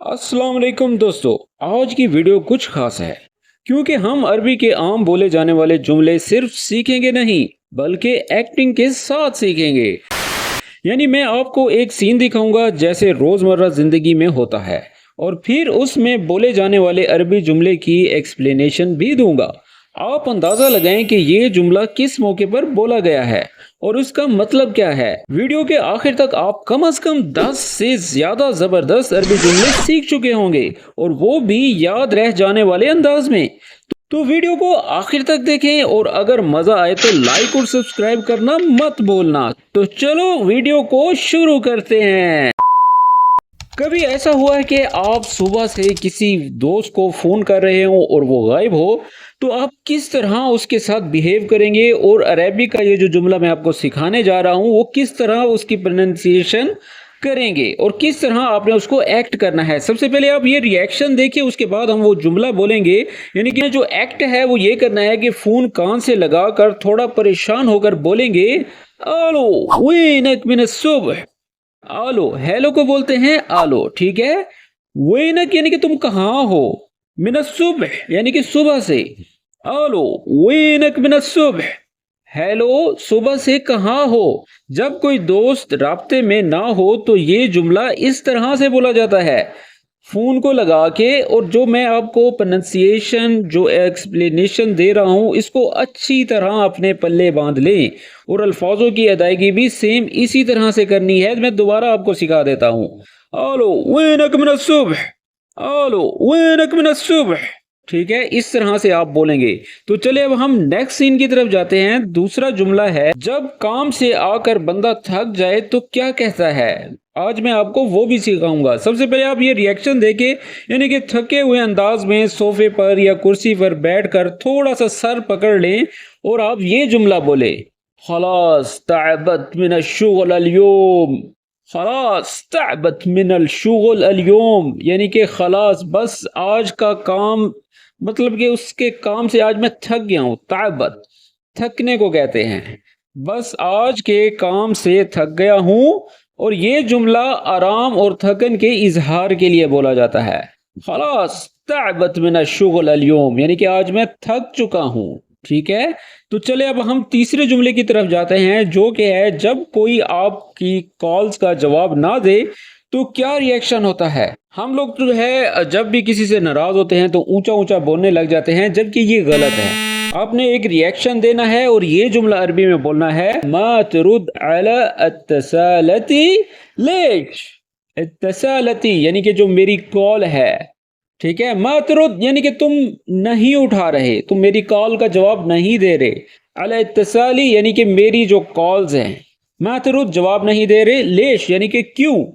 السلام علیکم دوستو، آج کی ویڈیو کچھ خاص ہے۔ کیونکہ ہم عربی کے عام بولے جانے والے جملے صرف سیکھیں گے نہیں، بلکہ ایکٹنگ کے ساتھ سیکھیں گے۔ یعنی میں آپ کو ایک سین دکھاؤں گا جیسے روزمرہ زندگی میں ہوتا ہے، اور پھر اس میں بولے جانے والے عربی جملے کی ایکسپلینیشن بھی دوں گا۔ آپ اندازہ لگائیں کہ یہ جملہ کس موقع پر بولا گیا ہے اور اس کا مطلب کیا ہے۔ ویڈیو کے آخر تک آپ کم از کم دس سے زیادہ زبردست عربی جملے سیکھ چکے ہوں گے اور وہ بھی یاد رہ جانے والے انداز میں۔ تو ویڈیو کو آخر تک دیکھیں اور اگر مزہ آئے تو لائک اور سبسکرائب کرنا مت بولنا تو چلو ویڈیو کو شروع کرتے ہیں۔ کبھی ایسا ہوا ہے کہ آپ صبح سے کسی دوست کو فون کر رہے ہوں اور وہ غائب ہو، تو آپ کس طرح اس کے ساتھ بیہیو کریں گے؟ اور عربی کا یہ جو جملہ میں آپ کو سکھانے جا رہا ہوں، وہ کس طرح اس کی پرننسیشن کریں گے؟ اور کس طرح آپ نے اس کو ایکٹ کرنا ہے؟ سب سے پہلے آپ یہ ریئیکشن دیکھیں، اس کے بعد ہم وہ جملہ بولیں گے۔ یعنی کہ جو ایکٹ ہے، وہ یہ کرنا ہے کہ فون کان سے لگا کر تھوڑا پریشان ہو کر بولیں گے۔ آلو، وینک من الصبح۔ آلو، ہیلو کو بولتے ہیں آلو، ٹھیک ہے؟ وینک یعنی کہ تم کہاں ہو؟ من الصبح یعنی کہ صبح سے۔ آلو، وینک من الصبح۔ ہیلو، صبح سے کہاں ہو؟ جب کوئی دوست رابطے میں نہ ہو تو یہ جملہ اس طرح سے بولا جاتا ہے۔ فون کو لگا کے اور جو میں آپ کو پرننسیشن جو ایکسپلینیشن دے رہا ہوں، اس کو اچھی طرح اپنے پلے باندھ لیں۔ اور الفاظوں کی ادائیگی بھی سیم اسی طرح سے کرنی ہے۔ میں دوبارہ آپ کو سکھا دیتا ہوں۔ آلو، وینک من الصبح۔ آلو، وینک من الصبح۔ ٹھیک ہے، اس طرح سے آپ بولیں گے۔ تو چلے اب ہم نیکسٹ سین کی طرف جاتے ہیں۔ دوسرا جملہ ہے، جب کام سے آ کر بندہ تھک جائے تو کیا کہتا ہے؟ آج میں آپ کو وہ بھی سکھاؤں گا۔ سب سے پہلے آپ یہ ریئیکشن دیکھیں یعنی کہ تھکے ہوئے انداز میں صوفے پر یا کرسی پر بیٹھ کر تھوڑا سا سر پکڑ لیں اور آپ یہ جملہ بولے خلاص تعبت من الشغل اليوم۔ خلاص تعبت من الشغل اليوم۔ یعنی کہ خلاص، بس آج کا کام مطلب کہ اس کے کام سے آج میں تھک گیا ہوں۔ تعبت، تھکنے کو کہتے ہیں۔ بس آج کے کام سے تھک گیا ہوں۔ اور یہ جملہ آرام اور تھکن کے اظہار کے لیے بولا جاتا ہے۔ خلاص، تعبت من الشغل اليوم یعنی کہ آج میں تھک چکا ہوں۔ ٹھیک ہے؟ تو چلے، اب ہم تیسرے جملے کی طرف جاتے ہیں، جو کہ ہے، جب کوئی آپ کی کالز کا جواب نہ دے، تو کیا ریئیکشن ہوتا ہے؟ ہم لوگ جو ہے، جب بھی کسی سے ناراض ہوتے ہیں تو اونچا اونچا بولنے لگ جاتے ہیں، جبکہ یہ غلط ہے۔ آپ نے ایک ریئیکشن دینا ہے اور یہ جملہ عربی میں بولنا ہے، ما ترد علی التسالتی لیش التسالتی یعنی کہ جو میری کال ہے، ٹھیک ہے؟ ما ترد یعنی کہ تم نہیں اٹھا رہے، تم میری کال کا جواب نہیں دے رہے۔ علی اتصالی یعنی کہ میری جو کالز ہیں۔ ما ترد جواب نہیں دے رہے لیش یعنی کہ کیوں؟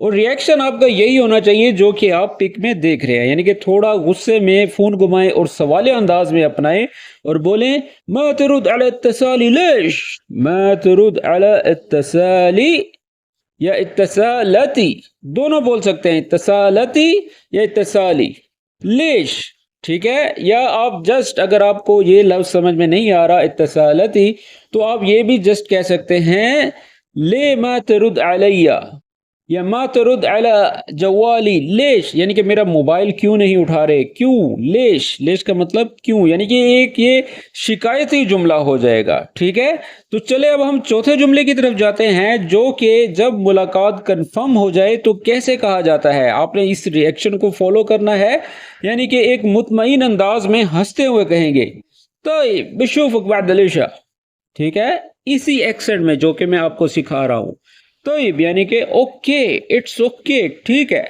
اور ریئیکشن آپ کا یہی ہونا چاہیے جو کہ آپ پک میں دیکھ رہے ہیں۔ یعنی کہ تھوڑا غصے میں فون گھمائیں اور سوال انداز میں اپنائیں اور بولیں، ما ترد علی اتصالی لیش ما ترد علی یا اتصالتی؟ دونوں بول سکتے ہیں، اتصالتی یا اتصالی؟ لیش ٹھیک ہے، یا آپ جسٹ اگر آپ کو یہ لفظ سمجھ میں نہیں آ رہا، اتصالتی، تو آپ یہ بھی جسٹ کہہ سکتے ہیں، لے ما ترد علیہ؟ یا ما ترد علی جوالی، لیش یعنی کہ میرا موبائل کیوں نہیں اٹھا رہے؟ کیوں؟ لیش لیش کا مطلب کیوں؟ یعنی کہ ایک یہ شکایتی جملہ ہو جائے گا، ٹھیک ہے؟ تو چلے، اب ہم چوتھے جملے کی طرف جاتے ہیں، جو کہ جب ملاقات کنفرم ہو جائے تو کیسے کہا جاتا ہے؟ آپ نے اس ریئیکشن کو فالو کرنا ہے یعنی کہ ایک مطمئن انداز میں ہنستے ہوئے کہیں گے۔ تو بشوفک بعد دلیشا ٹھیک ہے؟ اسی ایکسنٹ میں، جو کہ میں آپ کو سکھا رہا ہوں۔ طیب یعنی کہ اوکے، اٹس اوکے، ٹھیک ہے۔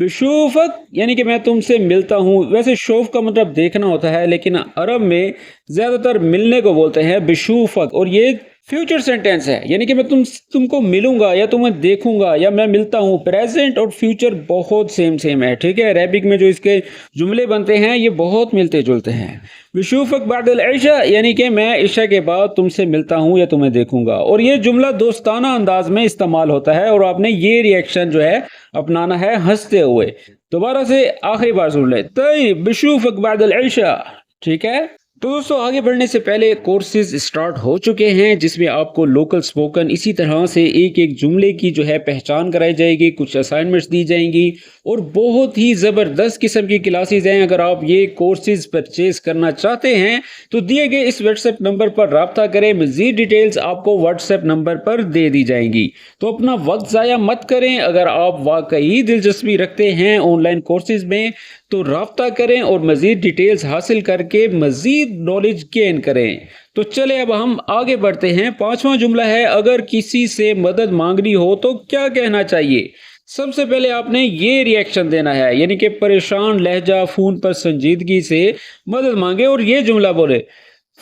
بشوفت یعنی کہ میں تم سے ملتا ہوں۔ ویسے شوف کا مطلب دیکھنا ہوتا ہے، لیکن عرب میں زیادہ تر ملنے کو بولتے ہیں بشوفت اور یہ فیوچر سینٹینس ہے۔ یعنی کہ میں تم تم کو ملوں گا یا تمہیں دیکھوں گا یا میں ملتا ہوں۔ پریزنٹ اور فیوچر بہت سیم سیم ہے۔ ٹھیک ہے؟ ریبک میں جو اس کے جملے بنتے ہیں، یہ بہت ملتے جلتے ہیں۔ بشوفک بعد العشاء یعنی کہ میں عشاء کے بعد تم سے ملتا ہوں یا تمہیں دیکھوں گا۔ اور یہ جملہ دوستانہ انداز میں استعمال ہوتا ہے اور آپ نے یہ ریئیکشن جو ہے اپنانا ہے ہنستے ہوئے۔ دوبارہ سے آخری بار سن لے طیب بشوفک بعد العشاء ٹھیک ہے؟ تو دوستو، آگے بڑھنے سے پہلے کورسز سٹارٹ ہو چکے ہیں، جس میں آپ کو لوکل سپوکن اسی طرح سے ایک ایک جملے کی جو ہے پہچان کرائی جائے گی، کچھ اسائنمنٹس دی جائیں گی اور بہت ہی زبردست قسم کی کلاسز ہیں۔ اگر آپ یہ کورسز پرچیز کرنا چاہتے ہیں، تو دیے گئے اس واٹس ایپ نمبر پر رابطہ کریں۔ مزید ڈیٹیلز آپ کو واٹس ایپ نمبر پر دے دی جائیں گی۔ تو اپنا وقت ضائع مت کریں۔ اگر آپ واقعی دلچسپی رکھتے ہیں آن لائن کورسز میں، تو رابطہ کریں اور مزید ڈیٹیلز حاصل کر کے مزید نالج گین کریں۔ تو چلے، اب ہم آگے بڑھتے ہیں۔ پانچواں جملہ ہے، اگر کسی سے مدد مانگنی ہو تو کیا کہنا چاہیے؟ سب سے پہلے آپ نے یہ ریئیکشن دینا ہے یعنی کہ پریشان لہجہ فون پر سنجیدگی سے مدد مانگے اور یہ جملہ بولے۔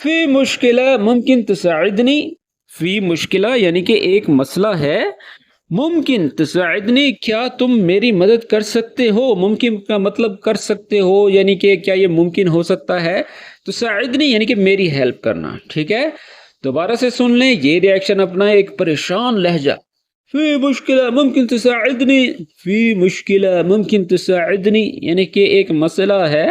فی مشکلہ ممکن تساعدنی، فی مشکلہ یعنی کہ ایک مسئلہ ہے۔ ممکن تساعدنی، کیا تم میری مدد کر سکتے ہو؟ ممکن کا مطلب کر سکتے ہو یعنی کہ کیا یہ ممکن ہو سکتا ہے؟ تساعدنی یعنی کہ میری ہیلپ کرنا، ٹھیک ہے؟ دوبارہ سے سن لیں، یہ ریاکشن اپنا ایک پریشان لہجہ۔ فی مشکلہ ممکن تساعدنی فی مشکلہ ممکن تساعدنی یعنی کہ ایک مسئلہ ہے،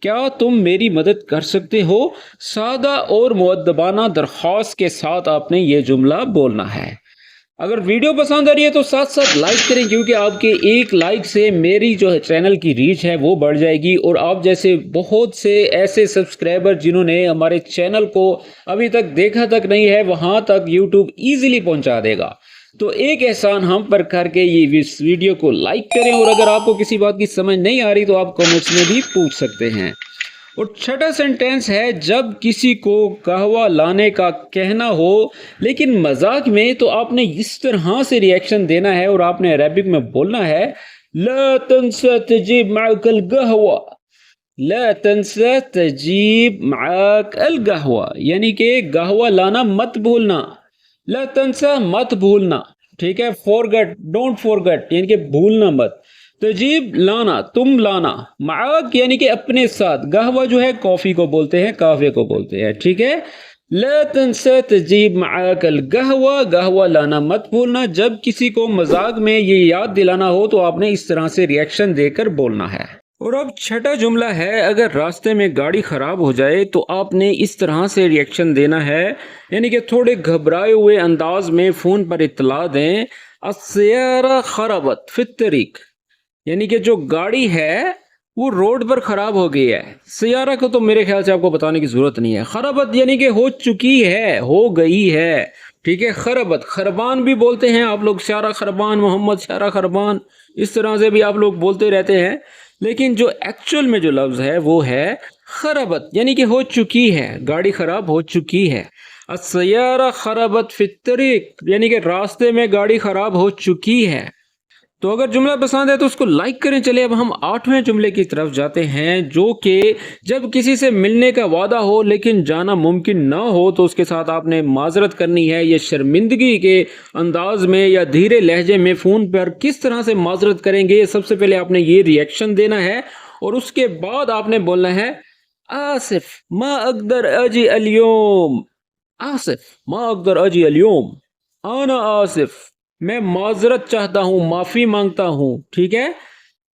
کیا تم میری مدد کر سکتے ہو؟ سادہ اور معدبانہ درخواست کے ساتھ آپ نے یہ جملہ بولنا ہے۔ اگر ویڈیو پسند آ رہی ہے تو ساتھ ساتھ لائک کریں، کیونکہ آپ کے ایک لائک سے میری جو چینل کی ریچ ہے وہ بڑھ جائے گی اور آپ جیسے بہت سے ایسے سبسکرائبر جنہوں نے ہمارے چینل کو ابھی تک دیکھا تک نہیں ہے، وہاں تک یوٹیوب ایزیلی پہنچا دے گا۔ تو ایک احسان ہم پر کر کے یہ اس ویڈیو کو لائک کریں اور اگر آپ کو کسی بات کی سمجھ نہیں آ رہی تو آپ کومنٹس میں بھی پوچھ سکتے ہیں۔ اور چھٹا سینٹینس ہے جب کسی کو قہوہ لانے کا کہنا ہو، لیکن مذاق میں تو آپ نے اس طرح سے ریئیکشن دینا ہے اور آپ نے عربک میں بولنا ہے، لا تنسى تجيب معك القهوة، لا تنسى تجيب معك القهوة یعنی کہ قهوہ لانا مت بھولنا، لا تنسى مت بھولنا، ٹھیک ہے؟ فورگٹ ڈونٹ فورگٹ یعنی کہ بھولنا مت۔ تجیب لانا، تم لانا۔ معاق یعنی کہ اپنے ساتھ۔ گہوہ جو ہے، کافی کو بولتے ہیں، کافے کو بولتے ہیں، ٹھیک ہے؟ لا تنسى تجیب معاق الگہوہ۔ گہوہ لانا مت بھولنا۔ جب کسی کو مزاق میں یہ یاد دلانا ہو تو آپ نے اس طرح سے ریاکشن دے کر بولنا ہے۔ اور اب چھٹا جملہ ہے، اگر راستے میں گاڑی خراب ہو جائے تو آپ نے اس طرح سے ریاکشن دینا ہے۔ یعنی کہ تھوڑے گھبرائے ہوئے انداز میں فون پر اطلاع دیں۔ السیارہ خرابت، فی الطریق۔ یعنی کہ جو گاڑی ہے، وہ روڈ پر خراب ہو گئی ہے۔ سیارہ کو تو میرے خیال سے آپ کو بتانے کی ضرورت نہیں ہے۔ خرابت یعنی کہ ہو چکی ہے، ہو گئی ہے۔ ٹھیک ہے خربت خربان بھی بولتے ہیں آپ لوگ، سیارہ خربان، محمد سیارہ خربان، اس طرح سے بھی آپ لوگ بولتے رہتے ہیں۔ لیکن جو ایکچول میں جو لفظ ہے، وہ ہے خربت یعنی کہ ہو چکی ہے، گاڑی خراب ہو چکی ہے۔ سیارہ خربت فطریق یعنی کہ راستے میں گاڑی خراب ہو چکی ہے۔ تو اگر جملہ پسند ہے تو اس کو لائک کریں۔ چلے اب ہم آٹھویں جملے کی طرف جاتے ہیں، جو کہ جب کسی سے ملنے کا وعدہ ہو لیکن جانا ممکن نہ ہو تو اس کے ساتھ آپ نے معذرت کرنی ہے یہ شرمندگی کے انداز میں یا دھیرے لہجے میں فون پر کس طرح سے معذرت کریں گے، سب سے پہلے آپ نے یہ ریئیکشن دینا ہے اور اس کے بعد آپ نے بولنا ہے، آصف ما اقدر اجی الیوم۔ آصف ما اقدر اجی الیوم۔ آنا آصف۔ میں معذرت چاہتا ہوں، معافی مانگتا ہوں، ٹھیک ہے؟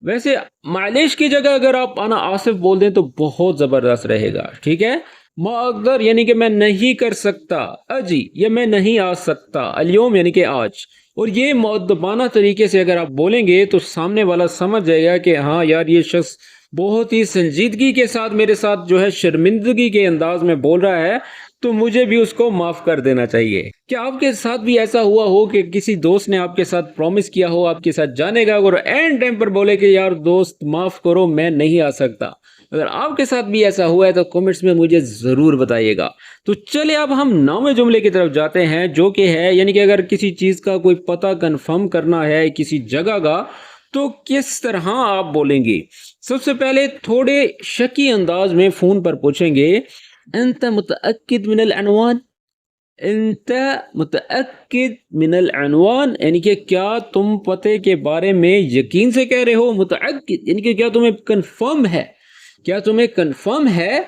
ویسے معلش کی جگہ اگر آپ آنا آصف بول دیں تو بہت زبردست رہے گا، ٹھیک ہے؟ معذر یعنی کہ میں نہیں کر سکتا، اجی یا میں نہیں آ سکتا، الیوم یعنی کہ آج۔ اور یہ معدبانہ طریقے سے اگر آپ بولیں گے تو سامنے والا سمجھ جائے گا کہ ہاں یار یہ شخص بہت ہی سنجیدگی کے ساتھ میرے ساتھ جو ہے شرمندگی کے انداز میں بول رہا ہے، تو مجھے بھی اس کو معاف کر دینا چاہیے۔ کیا آپ کے ساتھ بھی ایسا ہوا ہو کہ کسی دوست نے آپ کے ساتھ پرومس کیا ہو، آپ کے ساتھ جانے گا اور اینڈ ٹائم پر بولے کہ یار دوست معاف کرو، میں نہیں آ سکتا۔ اگر آپ کے ساتھ بھی ایسا ہوا ہے تو کومنٹس میں مجھے ضرور بتائیے گا۔ تو چلے، اب ہم نویں جملے کی طرف جاتے ہیں، جو کہ ہے یعنی کہ اگر کسی چیز کا کوئی پتہ کنفرم کرنا ہے کسی جگہ کا تو کس طرح آپ بولیں گے؟ سب سے پہلے تھوڑے شکی انداز میں فون پر پوچھیں گے، انت متعقد من العنوان؟ انت متعقد من العنوان یعنی کہ کیا تم پتے کے بارے میں یقین سے کہہ رہے ہو؟ متأكد یعنی کہ کیا تمہیں کنفرم ہے؟ کیا تمہیں کنفرم ہے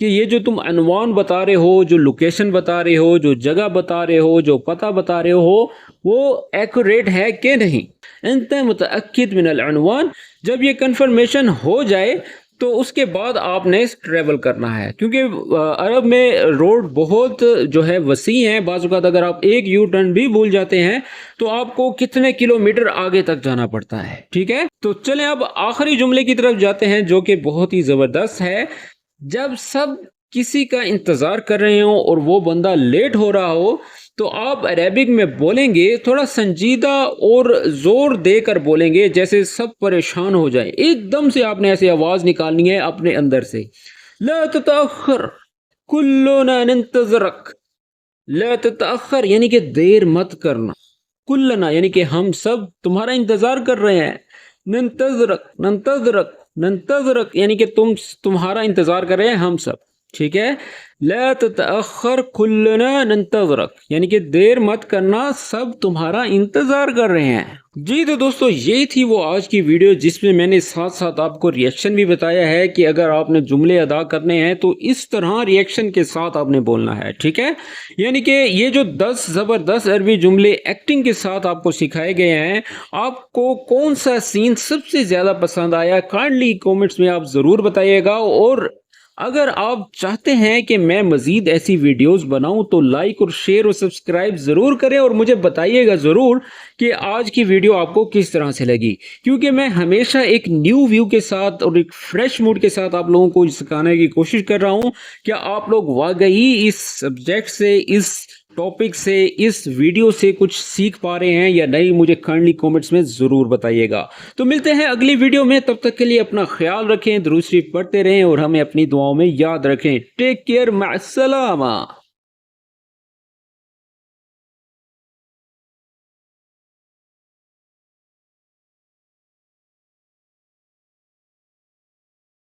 کہ یہ جو تم عنوان بتا رہے ہو، جو لوکیشن بتا رہے ہو، جو جگہ بتا رہے ہو، جو پتہ بتا رہے ہو، وہ ایکوریٹ ہے کہ نہیں؟ انت متعقد من العنوان۔ جب یہ کنفرمیشن ہو جائے تو اس کے بعد آپ نے ٹریول کرنا ہے۔ کیونکہ عرب میں روڈ بہت جو ہے وسیع ہیں۔ بعض اوقات اگر آپ ایک یو ٹرن بھی بھول جاتے ہیں، تو آپ کو کتنے کلومیٹر آگے تک جانا پڑتا ہے۔ ٹھیک ہے؟ تو چلیں اب آخری جملے کی طرف جاتے ہیں، جو کہ بہت ہی زبردست ہے۔ جب سب کسی کا انتظار کر رہے ہوں اور وہ بندہ لیٹ ہو رہا ہو تو آپ عربک میں بولیں گے، تھوڑا سنجیدہ اور زور دے کر بولیں گے جیسے سب پریشان ہو جائیں۔ ایک دم سے آپ نے ایسی آواز نکالنی ہے اپنے اندر سے۔ لا تتاخر کلنا ننتظرک۔ لا تتاخر یعنی کہ دیر مت کرنا۔ کلنا یعنی کہ ہم سب تمہارا انتظار کر رہے ہیں۔ ننتظرک ننتظرک ننتظرک یعنی کہ تم تمہارا انتظار کر رہے ہیں ہم سب۔ ٹھیک ہے؟ لا تتاخر کلنا ننتظرک۔ یعنی کہ دیر مت کرنا، سب تمہارا انتظار کر رہے ہیں۔ جی تو دوستو یہ تھی وہ آج کی ویڈیو جس میں میں نے ساتھ ساتھ آپ کو ریئیکشن بھی بتایا ہے کہ اگر آپ نے جملے ادا کرنے ہیں تو اس طرح ریئیکشن کے ساتھ آپ نے بولنا ہے، ٹھیک ہے؟ یعنی کہ یہ جو دس زبردست عربی جملے ایکٹنگ کے ساتھ آپ کو سکھائے گئے ہیں، آپ کو کون سا سین سب سے زیادہ پسند آیا؟ کائنڈلی کومنٹس میں آپ ضرور بتائیے گا اور اگر آپ چاہتے ہیں کہ میں مزید ایسی ویڈیوز بناؤں تو لائک اور شیئر اور سبسکرائب ضرور کریں اور مجھے بتائیے گا ضرور کہ آج کی ویڈیو آپ کو کس طرح سے لگی۔ کیونکہ میں ہمیشہ ایک نیو ویو کے ساتھ اور ایک فریش موڈ کے ساتھ آپ لوگوں کو سکھانے کی کوشش کر رہا ہوں کہ آپ لوگ واقعی اس سبجیکٹ سے اس ٹاپک سے اس ویڈیو سے کچھ سیکھ پا رہے ہیں یا نہیں مجھے کائنڈلی کومنٹس میں ضرور بتائیے گا۔ تو ملتے ہیں اگلی ویڈیو میں۔ تب تک کے لیے اپنا خیال رکھیں دروسری پڑھتے رہیں اور ہمیں اپنی دعاؤں میں یاد رکھیں۔ ٹیک کیئر مع السلامہ۔